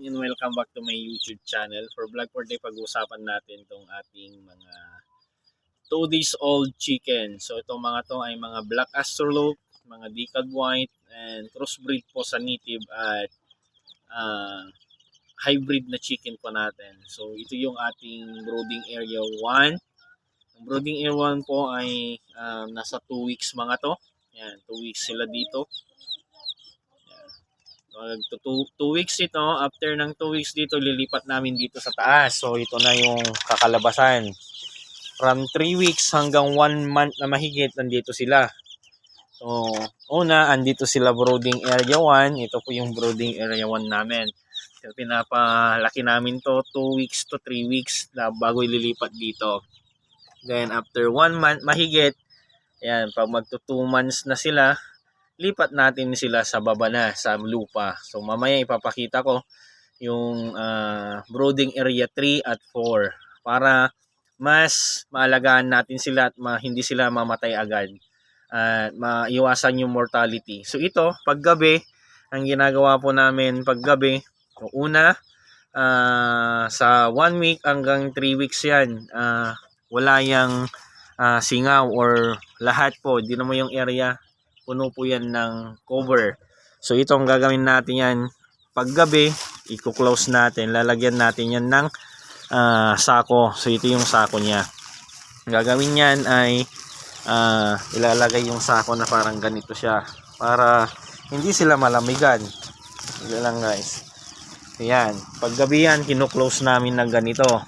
and welcome back to my YouTube channel. For vlog for day, pag-uusapan natin itong ating mga 2 days old chicken. So itong mga to ay mga black Australope, mga decad white, and crossbreed po sa native at ah, hybrid na chicken po natin. So ito yung ating brooding area 1. Ang brooding area 1 po ay ah, nasa 2 weeks mga to. Yan, 2 weeks sila dito. Mag to two, two weeks ito. After ng two weeks dito, lilipat namin dito sa taas. So, ito na yung kakalabasan. From three weeks hanggang one month na mahigit, nandito sila. So, una, andito sila brooding area 1. Ito po yung brooding area 1 namin. So, pinapalaki namin to 2 weeks to 3 weeks na bago ililipat dito. Then, after one month mahigit, Ayan, pag magto 2 months na sila, lipat natin sila sa baba na, sa lupa. So mamaya ipapakita ko yung ah, brooding area 3 at 4 para mas maalagaan natin sila at ma- hindi sila mamatay agad at maiwasan yung mortality. So ito, paggabi, ang ginagawa po namin paggabi, una, ah, sa 1 week hanggang 3 weeks yan, ah, wala yung ah, singaw or lahat po, di naman yung area puno po yan ng cover. So ito ang gagawin natin yan paggabi, i-close natin, lalagyan natin yan ng ah, sako. So ito yung sako niya. Ang gagawin yan ay ah, ilalagay yung sako na parang ganito siya para hindi sila malamigan. Ito lang guys. Ayan. Paggabi yan, kinuklose namin ng ganito.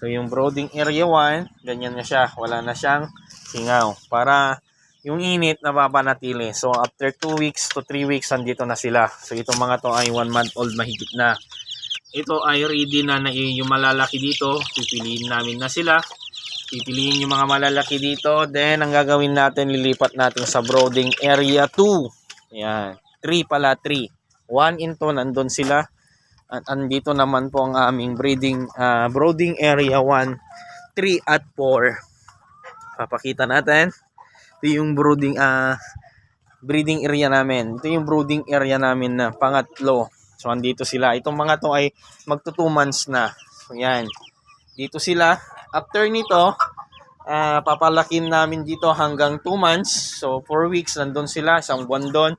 So yung brooding area 1, ganyan na siya. Wala na siyang singaw. Para yung init napapanatili. So after 2 weeks to 3 weeks andito na sila. So itong mga to ay 1 month old mahigit na. Ito ay ready na, na yung malalaki dito. Pipiliin namin na sila. Pipiliin yung mga malalaki dito. Then ang gagawin natin, lilipat natin sa brooding area 2. Yan. 3 pala, 3. 1 into nandun sila. At andito naman po ang aming breeding ah, brooding area 1, 3 at 4. Papakita natin. Ito yung brooding ah breeding area namin. Ito yung brooding area namin na pangatlo. So andito sila. Itong mga to ay magto 2 months na. So yan. Dito sila. After nito, ah papalakin namin dito hanggang 2 months. So 4 weeks nandun sila, isang buwan doon.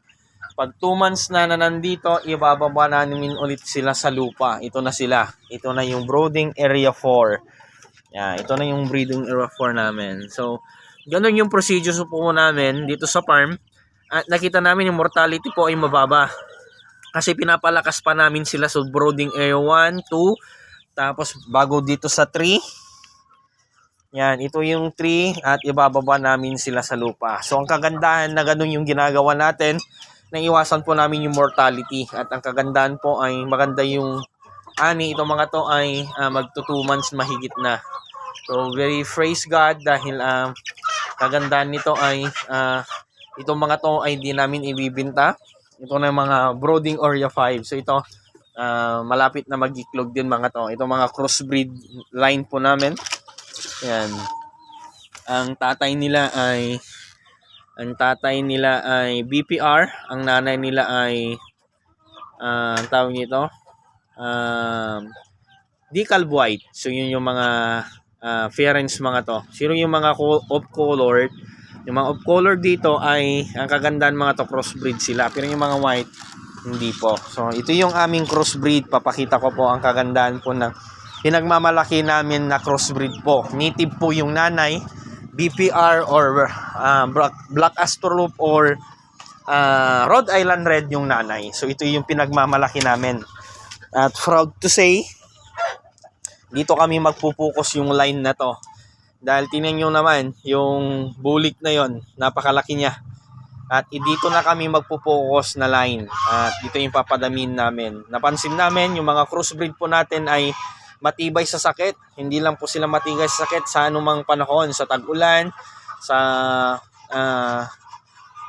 Pag 2 months na na nandito, ibababa namin ulit sila sa lupa. Ito na sila. Ito na yung brooding area 4. Yeah, ito na yung breeding area 4 namin. So, ganun yung procedure po namin dito sa farm. At nakita namin yung mortality po ay mababa. Kasi pinapalakas pa namin sila sa brooding area 1, 2, tapos bago dito sa 3. Yan, ito yung 3 at ibababa namin sila sa lupa. So ang kagandahan na ganun yung ginagawa natin, naiwasan po namin yung mortality. At ang kagandahan po ay maganda yung ani, itong mga to ay ah, magto 2 months mahigit na. So very praise God dahil ah, kagandahan nito ay ah, itong mga to ay di namin ibibinta. Ito na yung mga brooding area 5. So ito ah, malapit na magiklog din mga to. Ito mga crossbreed line po namin. Yan. Ang tatay nila ay ang tatay nila ay BPR, ang nanay nila ay ah, ang tawag nito um, decal white. So yun yung mga uh, parents mga to. Sino yung mga co- off color? Yung mga off color dito ay ang kagandahan mga to crossbreed sila. Pero yung mga white hindi po. So ito yung aming crossbreed. Papakita ko po ang kagandahan po ng pinagmamalaki namin na crossbreed po. Native po yung nanay, BPR or uh, Black, Black Astrolope or uh, Rhode Island Red yung nanay. So ito yung pinagmamalaki namin. At proud to say, dito kami magpupukus yung line na to. Dahil tinan nyo naman, yung bulik na yon napakalaki niya. At dito na kami magpupokus na line. At dito yung papadamin namin. Napansin namin, yung mga crossbreed po natin ay matibay sa sakit. Hindi lang po sila matibay sa sakit sa anumang panahon. Sa tag-ulan, sa ah,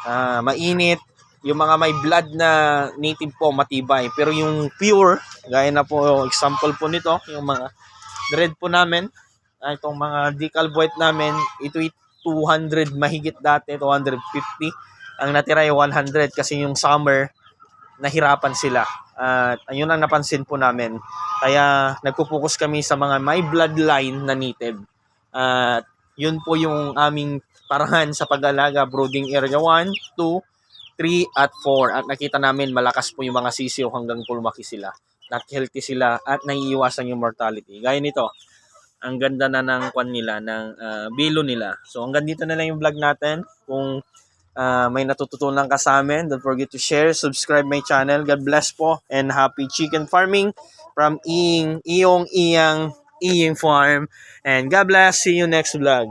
ah, mainit. Yung mga may blood na native po matibay. Pero yung pure, gaya na po example po nito, yung mga red po namin, ah, itong mga decal white namin, ito 200 mahigit dati, 250. Ang natira ay 100 kasi yung summer, nahirapan sila. At ayun ang napansin po namin. Kaya nagpo-focus kami sa mga may bloodline na native. At yun po yung aming parahan sa pag-alaga brooding area 1, 2, 3 at 4 at nakita namin malakas po yung mga sisiyo hanggang po lumaki sila. Not healthy sila at naiiwasan yung mortality. Gaya nito, ang ganda na ng kwan nila, ng ah, bilo nila. So hanggang dito na lang yung vlog natin. Kung ah, may natututunan ka sa amin, don't forget to share, subscribe my channel. God bless po and happy chicken farming from Iying, Iyong Iyang Iying Farm. And God bless. See you next vlog.